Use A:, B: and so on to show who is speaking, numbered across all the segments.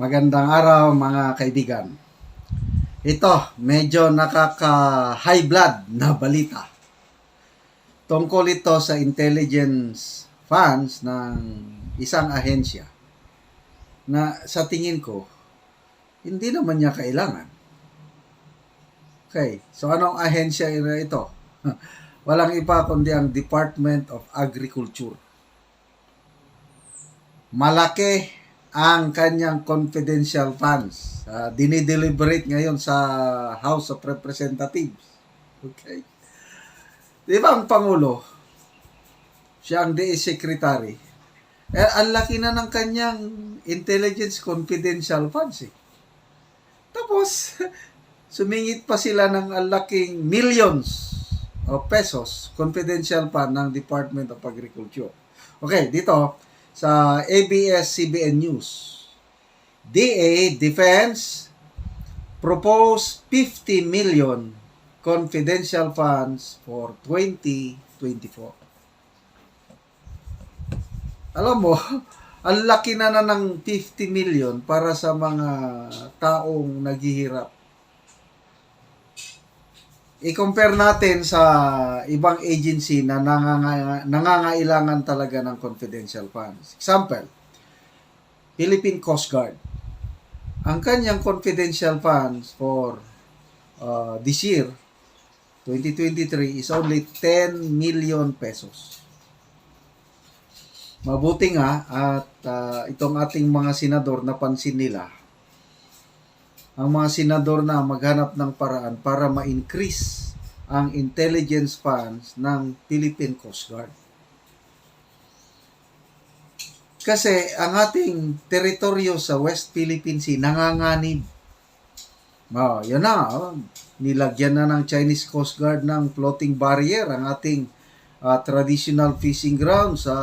A: Magandang araw mga kaibigan. Ito, medyo nakaka-high blood na balita. Tungkol ito sa intelligence funds ng isang ahensya na sa tingin ko, hindi naman niya kailangan. Okay, so anong ahensya ito? Walang iba kundi ang Department of Agriculture. Malaki ang kanyang confidential funds. Uh, dinideliberate ngayon sa House of Representatives. Okay? Di ba ang Pangulo, siya ang DA Secretary, eh, ang laki na ng kanyang intelligence confidential funds eh. Tapos, sumingit pa sila ng ang laking millions of pesos confidential fund ng Department of Agriculture. Okay, dito sa ABS-CBN News. DA Defense propose 50 million confidential funds for 2024. Alam mo, ang laki na na ng 50 million para sa mga taong naghihirap. I-compare natin sa ibang agency na nanganga, nangangailangan talaga ng confidential funds. Example, Philippine Coast Guard. Ang kanyang confidential funds for uh, this year, 2023, is only 10 million pesos. Mabuti nga at uh, itong ating mga senador napansin nila ang mga senador na maghanap ng paraan para ma-increase ang intelligence funds ng Philippine Coast Guard. Kasi ang ating teritoryo sa West Philippine Sea nanganganib. Oh, yan na. Oh. Nilagyan na ng Chinese Coast Guard ng floating barrier ang ating uh, traditional fishing ground sa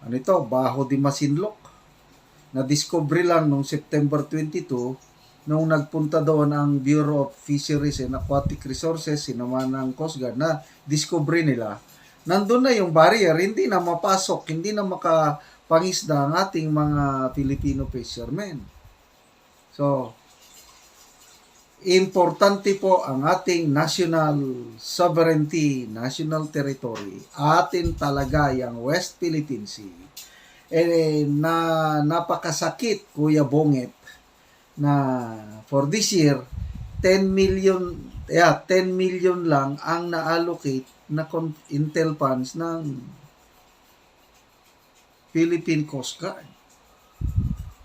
A: ano ito, Baho de Masinloc na-discover lang noong September 22 nung nagpunta doon ang Bureau of Fisheries and Aquatic Resources, sinama ng Coast Guard, na discover nila, nandun na yung barrier, hindi na mapasok, hindi na makapangisda ang ating mga Filipino fishermen. So, importante po ang ating national sovereignty, national territory, atin talaga yung West Philippine Sea eh, na napakasakit, Kuya Bonget, na for this year, 10 million, yeah, 10 million lang ang na-allocate na intel funds ng Philippine Coast Guard.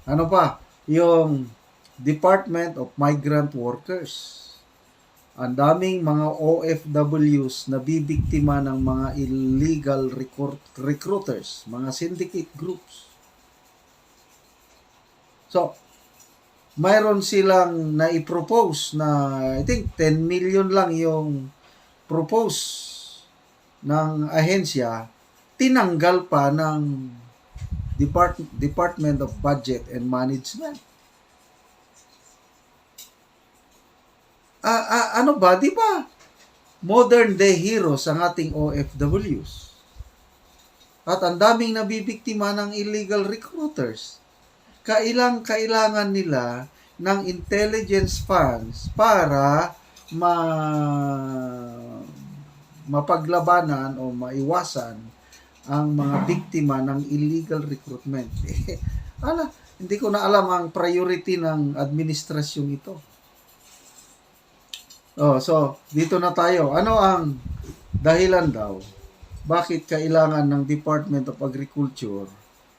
A: Ano pa? Yung Department of Migrant Workers ang daming mga OFWs na bibiktima ng mga illegal recruit, recruiters, mga syndicate groups. So, mayroon silang na-propose na I think 10 million lang yung propose ng ahensya, tinanggal pa ng Depart Department of Budget and Management. Uh, uh, ano ba, di ba? Modern day heroes ang ating OFWs. At ang daming nabibiktima ng illegal recruiters. Kailang kailangan nila ng intelligence funds para ma mapaglabanan o maiwasan ang mga biktima ng illegal recruitment. Ala, hindi ko na alam ang priority ng administrasyon ito. Oh, so dito na tayo. Ano ang dahilan daw bakit kailangan ng Department of Agriculture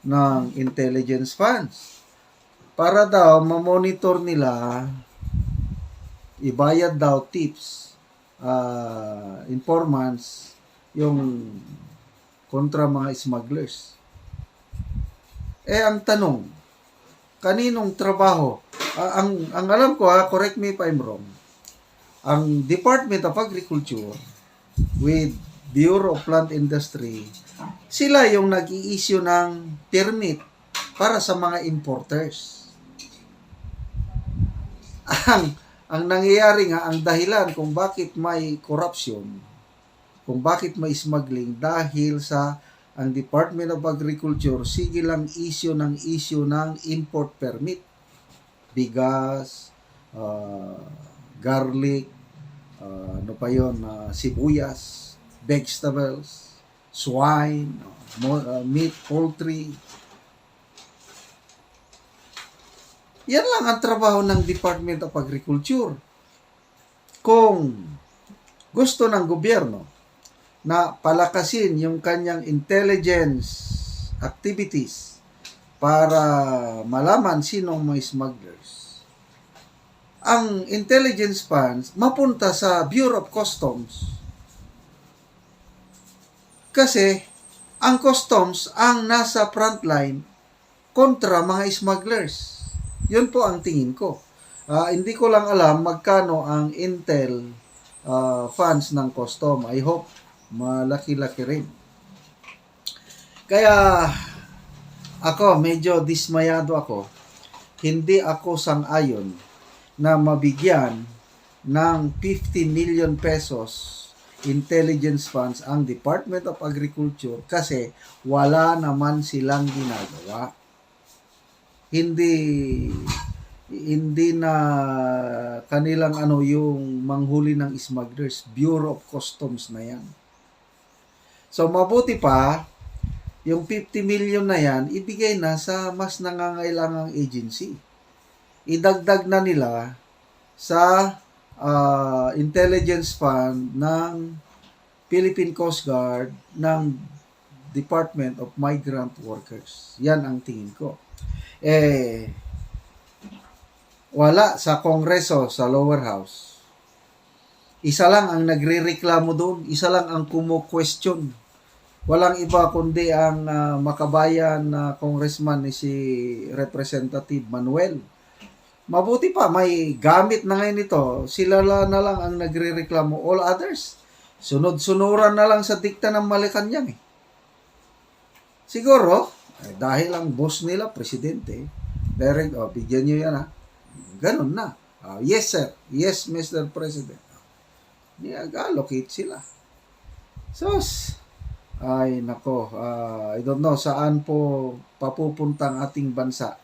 A: ng intelligence funds? Para daw ma-monitor nila ibayad daw tips uh, informants yung kontra mga smugglers. Eh ang tanong, kaninong trabaho? Uh, ang ang alam ko ha, correct me if I'm wrong ang Department of Agriculture with Bureau of Plant Industry, sila yung nag-i-issue ng permit para sa mga importers. Ang ang nangyayari nga ang dahilan kung bakit may corruption, kung bakit may smuggling dahil sa ang Department of Agriculture, sige lang issue ng issue ng import permit. Bigas, ah, garlic, ah, ano pa yun, ah, sibuyas, vegetables, swine, ah, meat, poultry. Yan lang ang trabaho ng Department of Agriculture. Kung gusto ng gobyerno na palakasin yung kanyang intelligence activities para malaman sinong mga smugglers. Ang intelligence funds mapunta sa Bureau of Customs. Kasi ang customs ang nasa frontline kontra mga smugglers. Yun po ang tingin ko. Ah, hindi ko lang alam magkano ang intel ah, funds ng custom. I hope malaki-laki rin. Kaya ako medyo dismayado ako. Hindi ako sang-ayon na mabigyan ng 50 million pesos intelligence funds ang Department of Agriculture kasi wala naman silang ginagawa. Hindi hindi na kanilang ano yung manghuli ng smugglers, Bureau of Customs na yan. So mabuti pa yung 50 million na yan ibigay na sa mas nangangailangang agency. Idagdag na nila sa ah, intelligence fund ng Philippine Coast Guard ng Department of Migrant Workers. Yan ang tingin ko. Eh, wala sa Kongreso, sa lower house. Isa lang ang nagre-reklamo doon, isa lang ang kumo-question. Walang iba kundi ang ah, makabayan na congressman ni si Representative Manuel. Mabuti pa, may gamit na ngayon ito. Sila la- na lang ang nagre-reklamo. All others, sunod-sunuran na lang sa dikta ng Malacanang eh. Siguro, eh, dahil ang boss nila, presidente, direct, oh, bigyan nyo yan ha. Ganun na. Ah, yes sir, yes Mr. President. Nag-allocate sila. So, s- ay nako, ah, I don't know saan po papupunta ang ating bansa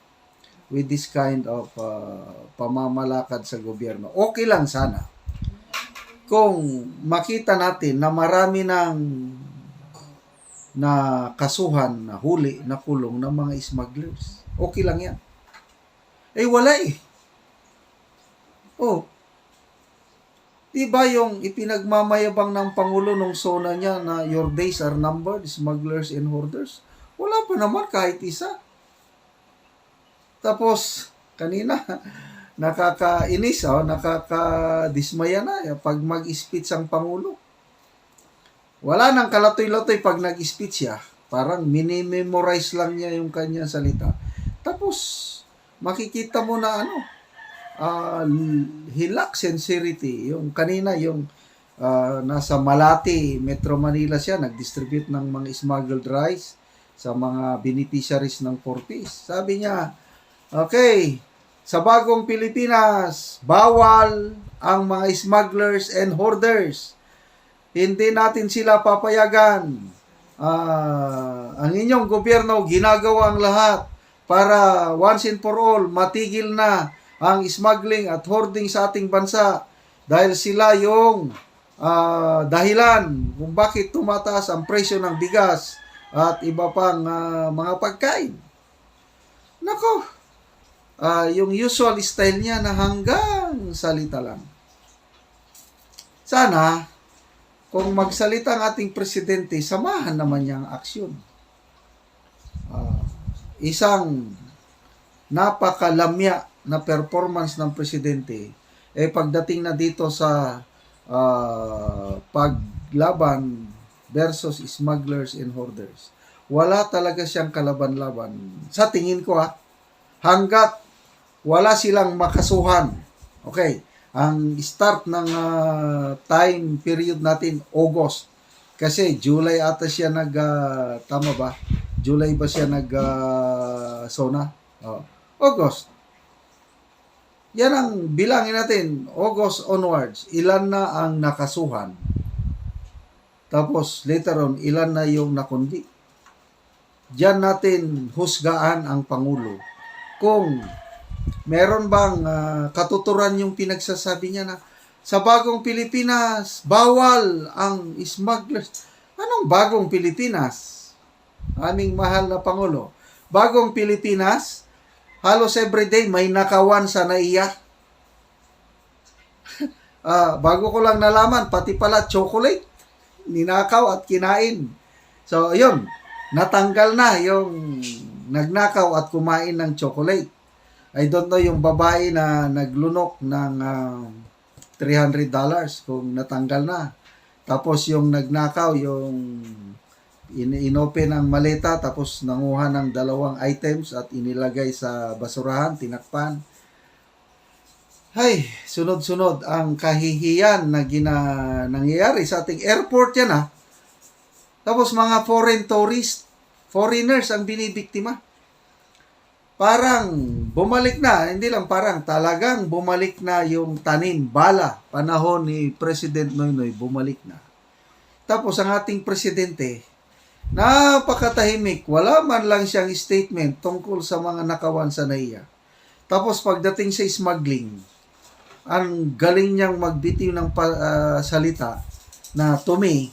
A: with this kind of ah, pamamalakad sa gobyerno. Okay lang sana. Kung makita natin na marami ng na kasuhan, na huli, na kulong ng mga smugglers. Okay lang yan. Eh, wala eh. Oh. Di ba yung ipinagmamayabang ng Pangulo nung sona niya na your days are numbered, smugglers and hoarders? Wala pa naman kahit isa. Tapos, kanina, nakakainis, oh, nakakadismaya na eh, pag mag-speech ang Pangulo. Wala nang kalatoy-latoy pag nag-speech siya. Parang minimemorize lang niya yung kanyang salita. Tapos, makikita mo na ano, ah, hilak sincerity. Yung kanina, yung ah, nasa Malati, Metro Manila siya, nag-distribute ng mga smuggled rice sa mga beneficiaries ng 40s. Sabi niya, okay, sa bagong Pilipinas, bawal ang mga smugglers and hoarders. Hindi natin sila papayagan. Ah, ang inyong gobyerno ginagawa ang lahat para once and for all matigil na ang smuggling at hoarding sa ating bansa dahil sila yung ah, dahilan kung bakit tumataas ang presyo ng bigas at iba pang ah, mga pagkain. Nako, ah, yung usual style niya na hanggang salita lang. Sana, kung magsalita ang ating presidente, samahan naman niya ang aksyon. Ah, isang napakalamya na performance ng presidente, eh pagdating na dito sa ah, paglaban versus smugglers and hoarders, wala talaga siyang kalaban-laban. Sa tingin ko ha, hanggat wala silang makasuhan. Okay, ang start ng ah, time period natin, August. Kasi July ata siya nag, ah, tama ba? July ba siya nag ah, sona? Oh. August. Yan ang bilangin natin, August onwards, ilan na ang nakasuhan. Tapos later on, ilan na yung nakundi. diyan natin husgaan ang Pangulo. Kung meron bang ah, katuturan yung pinagsasabi niya na sa bagong Pilipinas, bawal ang smugglers. Anong bagong Pilipinas? Aming mahal na Pangulo. Bagong Pilipinas, halos everyday may nakawan sa naiya. Ah, bago ko lang nalaman, pati pala chocolate, ninakaw at kinain. So, yun, natanggal na yung nagnakaw at kumain ng chocolate. I don't know yung babae na naglunok ng ah, $300 kung natanggal na. Tapos yung nagnakaw, yung in inopen ang maleta tapos nanguha ng dalawang items at inilagay sa basurahan, tinakpan. Hay, sunod-sunod ang kahihiyan na gina, nangyayari sa ating airport yan ha. Tapos mga foreign tourist, foreigners ang binibiktima. Parang bumalik na, hindi lang parang talagang bumalik na yung tanim, bala, panahon ni President Noynoy, bumalik na. Tapos ang ating presidente, napakatahimik, wala man lang siyang statement tungkol sa mga nakawan sa naiya. Tapos pagdating sa smuggling, ang galing niyang magbitiw ng ah, salita na to me,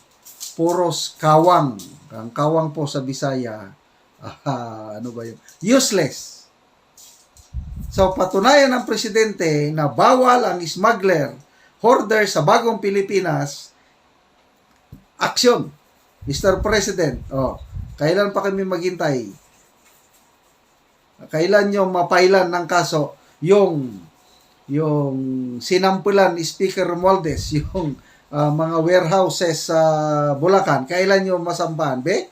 A: puros kawang. Ang kawang po sa Bisaya, ah, ano ba yun? Useless. So, patunayan ng presidente na bawal ang smuggler, hoarder sa bagong Pilipinas, action. Mr. President, oh, kailan pa kami maghintay? Kailan nyo mapailan ng kaso yung yung sinampulan ni Speaker Romualdez, yung ah, mga warehouses sa Bulacan, kailan nyo masampahan, be?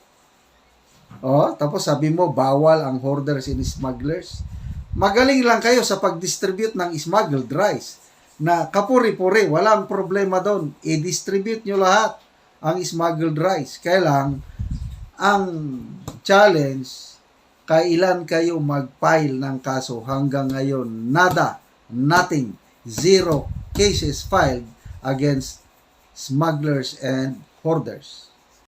A: Oh, tapos sabi mo, bawal ang hoarders and smugglers. Magaling lang kayo sa pag-distribute ng smuggled rice na kapuri-puri, walang problema doon. I-distribute nyo lahat ang smuggled rice. Kaya lang, ang challenge, kailan kayo mag-file ng kaso hanggang ngayon, nada, nothing, zero cases filed against smugglers and hoarders.